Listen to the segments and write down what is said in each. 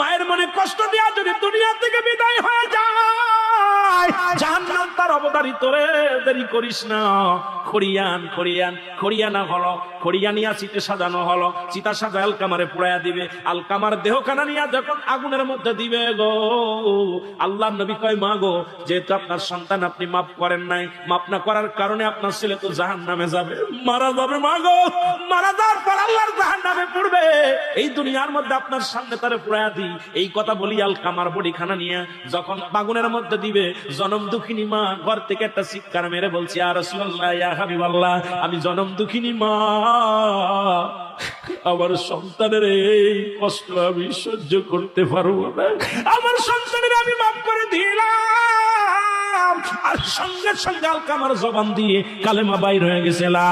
মায়ের মনে কষ্ট দিয়া যদি দুনিয়া থেকে বিদায় হয়ে যায়, জাহান্নাম তার অবতারিত রে দেরি করিস না। খড়িয়ান খড়িয়ান, খড়িয়ানা হলো খড়িয়ানিয়া চিতে সাজানো হলো। চিতা সাজা আলকামারে পুড়াইয়া দিবে। আলকামার দেহখানা নিয়া যখন আগুনের মধ্যে দিবে গো। আল্লাহ নবী কয়, মা গো, যেহেতু আপনার সন্তান আপনি মাফ করেন নাই, মাফ না করার কারণে আপনার ছেলে তো জাহান নামে যাবে। মারা যাবে, মা গো, মারা যাওয়ার এই দুনিয়ার মধ্যে আপনার সামনে তারে পুরায়া দিই এই কথা বলি আল কামার বডি খানা নিয়ে, যখন বাগুনের মধ্যে দিবে, জনম দুঃখিনী মা ঘর থেকে একটা শিক্ষার মেরে বলছি আর হাবিবাল্লাহ, আমি জনম দুঃখিনী মা। আমার সন্তানের এই কষ্ট আমি সহ্য করতে পারব না। আমার সন্তানের আমি মাফ করে দিলাম। আর সঙ্গে সঙ্গে আলকামার জবান দিয়ে কালেমা বাইর হয়ে গেছে, লা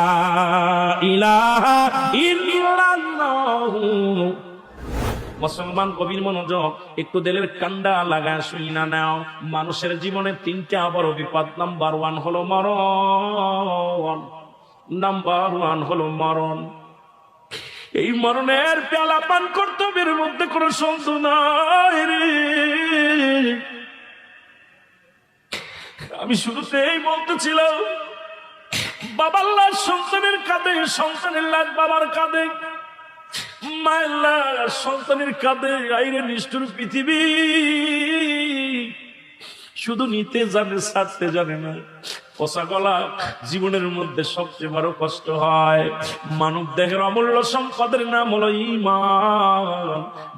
মুসলমান কবির মনোযোগ, একটু দিলের কান্ডা লাগা শুই না নাও। মানুষের জীবনে তিনটা বড় বিপদ। নাম্বার ওয়ান হলো মরণ। নাম্বার ওয়ান হলো মরণ। এই মরণের পেলা পান কর্তব্যের মধ্যে কোনো শব্দ নাই রে। আমি শুরুতেই বলতেছিলাম, বাবার লাশ সন্তানের কাঁধে, সন্তানের লাশ বাবার কাঁধে, মায়ের লাশ সন্তানের কাঁধে আইরে নিষ্ঠুর পৃথিবী। শুধু নিতে জানে, ছাড়তে জানে না। পোষা গলা জীবনের মধ্যে সবচেয়ে বড় কষ্ট হয়। মানব দেহের অমূল্য সম্পদের নাম হলো ইমান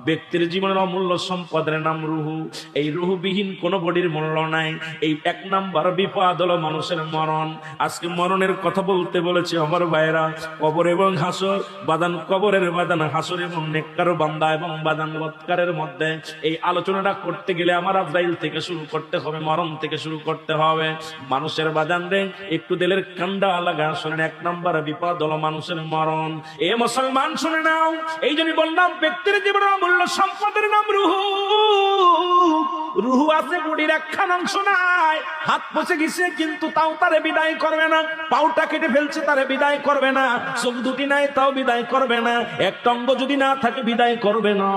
ব্যক্তির জীবনের অমূল্য সম্পদের নাম রুহু। এই রুহুবিহীন কোনো বডির মূল্য নাই। এই এক নাম্বার বিপদ হলো মানুষের মরণ। আজকে মরণের কথা বলতে বলেছে আমার ভাইরা কবর এবং হাসর, বাদান কবরের বাদান, হাসর এবং নেককার বান্দা এবং বাদান বৎকারের মধ্যে। এই আলোচনাটা করতে গেলে আমার আজরাইল থেকে শুরু করতে হবে, মরণ থেকে শুরু করতে হবে। মানুষের বাদান রে একটু দিলের কান্ডা লাগা শোনেন এক নাম্বার বিপদ হলো মানুষের মরণ। এ মুসলমান শুনে নাও, এই জন্য বললাম, ব্যক্তির জীবনের অমূল্য সম্পদের নাম রুহু। রুহু আছে বডির একখান অংশ নাই। হাত পচে গেছে, কিন্তু তাও তারে বিদায় করবে না। পাউটা কেটে ফেলছে, তারে বিদায় করবে না। চোখ দুটি নাই, তাও বিদায় করবে না। একটা অঙ্গ যদি না থাকে, বিদায় করবে না।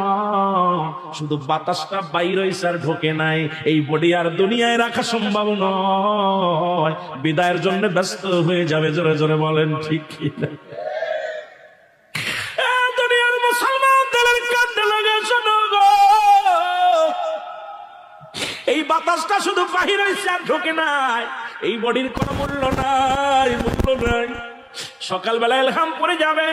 শুধু বাতাসটা বাইর আর ঢোকে নাই। এই বডি আর দুনিয়ায় রাখা সম্ভব নয়। বিদায়ের জন্য ব্যস্ত হয়ে যাবে, জোরে জোরে বলেন, ঠিক কি বাতাসটা শুধু বাহির হয়েছে আর ঢোকে নাই। এই বডির কোনো মূল্য নাই মূল্য নাই। সকালবেলা এলহাম পরে যাবে,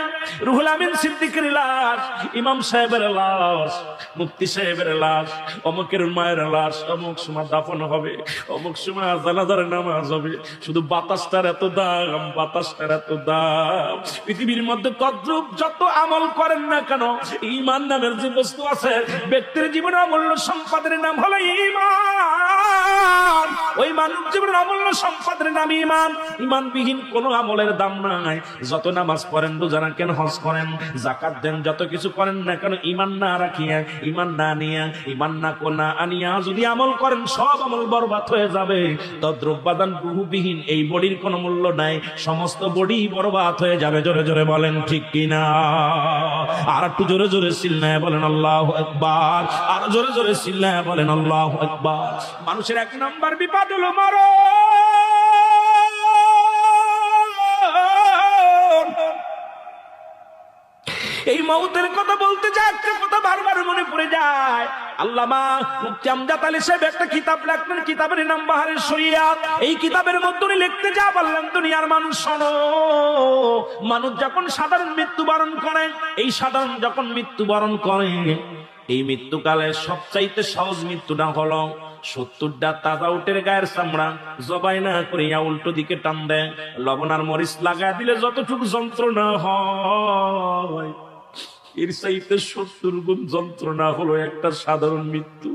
রুহুল আমিন সিদ্দিকের লাশ, ইমাম সাহেবের লাশ, মুফতি সাহেবের লাশ, অমুকের মায়ের লাশ, অমুক সময় দাফন হবে, অমুক সময় জানাজার নামাজ হবে। শুধু বাতাসটার এত দাম, বাতাসটার এত দাম। পৃথিবীর মধ্যে তদ্রুপ যত আমল করেন না কেন, ইমান নামের যে বস্তু আছে, ব্যক্তির জীবনে অমূল্য সম্পদের নাম হলো ইমান। মানব জীবনের অমূল্য সম্পদের নাম ইমান ইমানবিহীন কোনো আমলের দাম নাই। যত নামাজ পড়েন, রোজা রাখেন, হজ করেন জাকাত দেন, যত কিছু করেন না কেন ইমান না রাখিয়া ইমান না নিয়া ইমান না কোনা আনিয়া যদি আমল করেন, সব আমল বরবাদ হয়ে যাবে। তদ্রব্যাদান বহুবিহীন, এই বডির কোনো মূল্য নাই। সমস্ত বডি বরবাদ হয়ে যাবে। জোরে জোরে বলেন, ঠিক কিনা? আর একটু জোরে জোরে সিল্লায় বলেন, আল্লাহ একবার আর জোরে জোরে সিল্লায় বলেন, আল্লাহ একবার মানুষের এক নাম্বার বিপদ হলো মারো এই মৌতের কথা বলতে একটা কথা বারবার মনে পড়ে যায়। আল্লামা মুফতি আমজাদ আলী সাহেব একটা কিতাব লেখলেন, কিতাবের নাম বাহারের শরিয়াত এই কিতাবের মধ্যে উনি লিখতে যা বললেন, দুনিয়ার মানুষ শোনো। মানুষ যখন সাধারণ মৃত্যুবরণ করে, এই সাধারণ যখন মৃত্যুবরণ করে এই মৃত্যুকালে সবচাইতে সহজ মৃত্যুটা হলো সত্তরটা তাজা উটের গায়ের চামড়া জবাই না করিয়া উল্টো দিকে টান দেয়, লবণ আর মরিচ লাগা দিলে যতটুকু যন্ত্রণা হয়। এর চাইতে সত্তর গুণ যন্ত্রণা হলো একটা সাধারণ মৃত্যু।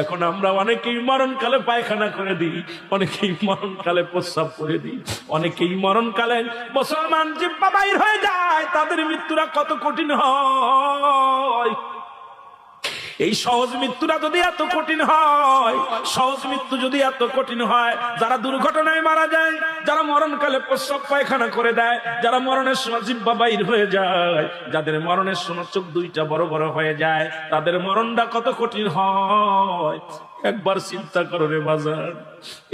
এখন আমরা অনেকেই মরণকালে পায়খানা করে দিই, অনেকেই মরণকালে প্রস্রাব করে দিই, অনেকেই মরণকালে মুসলমান যে বাবাইর হয়ে যায়, তাদের মৃত্যুরা কত কঠিন হয়। এই সহজ মৃত্যুটা যদি এত কঠিন হয়, সহজ মৃত্যু যদি এত কঠিন হয়, যারা দুর্ঘটনায় মারা যায়, যারা মরণকালে প্রস্রাব পায়খানা করে দেয়, যারা মরণের সময় জিব্বা বাইর হয়ে যায়, যাদের মরণের সময় চোখ দুইটা বড় বড় হয়ে যায়, তাদের মরণটা কত কঠিন হয়। একবার চিন্তা করো রে বাজার।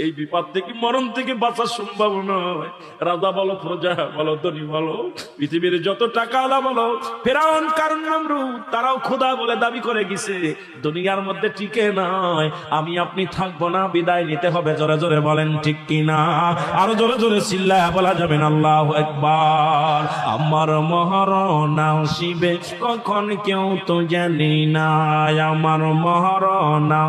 এই বিপদ থেকে, মরণ থেকে বাঁচার সম্ভব নয়। রাজা বলো, প্রজা বলো, ধনী বলো, পৃথিবীর যত টাকা আলা বলো, ফেরাউন কারণ তারাও খোদা বলে দাবি করে গেছে। দুনিয়ার মধ্যে টিকে নাই। আমি আপনি থাকব না, বিদায় নিতে হবে, জোরে জোরে বলেন ঠিক কিনা? আরও জোরে জোরে চিল্লায় বলা যাবেন আল্লাহ একবার। আমার মহারণা শিবে কখন কেউ তো জানি না আমার মহারণা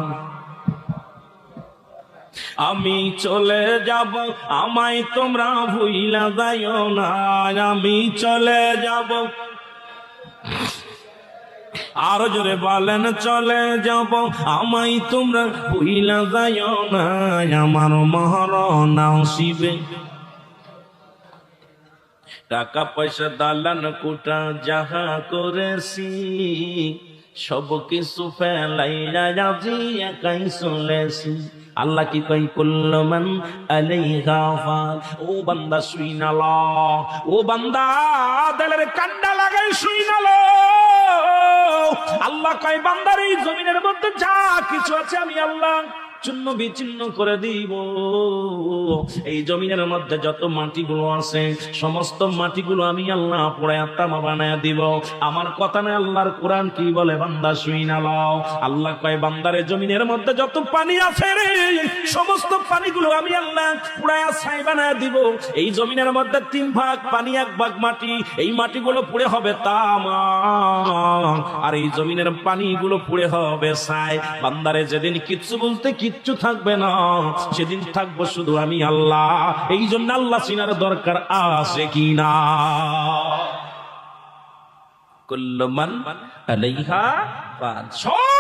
আমি চলে যাব, আমায় তোমরা ভুইলা যাইও না। আমি চলে যাব। আরও জোরে বলেন, চলে যাব, আমায় তোমরা ভুইলা যাইও না। আমার মহারণা শিবে টাকা পয়সা, দালান, কুটা যাহা করেছি সব কিছু ফেলাইয়া আজি একাই চলেছি। আল্লাহ কি কই কুল্লু মান আলাইহা ফান ও বান্দা শুইনাল ও বান্দা, দেলের কান্ডা লাগাই শুইনাল আল্লাহ কই বান্দার এই জমিনের মধ্যে যা কিছু আছে আমি আল্লাহ চূন্য বিচ্ছিন্ন করে দিব। এই জমিনের মধ্যে যত মাটিগুলো আছে, সমস্ত মাটিগুলো আমি আল্লাহ পড়ে আত্মা বানায় দিব। আমার কথা না আল্লাহর কোরআন কি বলে, বান্দা শুই না লও। আল্লাহ কয়, বান্দারে, জমিনের মধ্যে যত পানি আছে রে, সমস্ত পানিগুলো আমি আল্লাহ পুরায়া ছাই বানায় দিব। এই জমিনের মধ্যে তিন ভাগ পানি, এক ভাগ মাটি, এই মাটিগুলো পুড়ে হবে তামা। আর এই জমিনের পানিগুলো পুড়ে হবে ছাই। বান্দারে, যেদিন কিচ্ছু বলতে কিচ্ছু থাকবে না। সেদিন থাকব শুধু আমি আল্লাহ। এই জন্য আল্লাহ চিনার দরকার আছে কি না? মান আলাইহা সব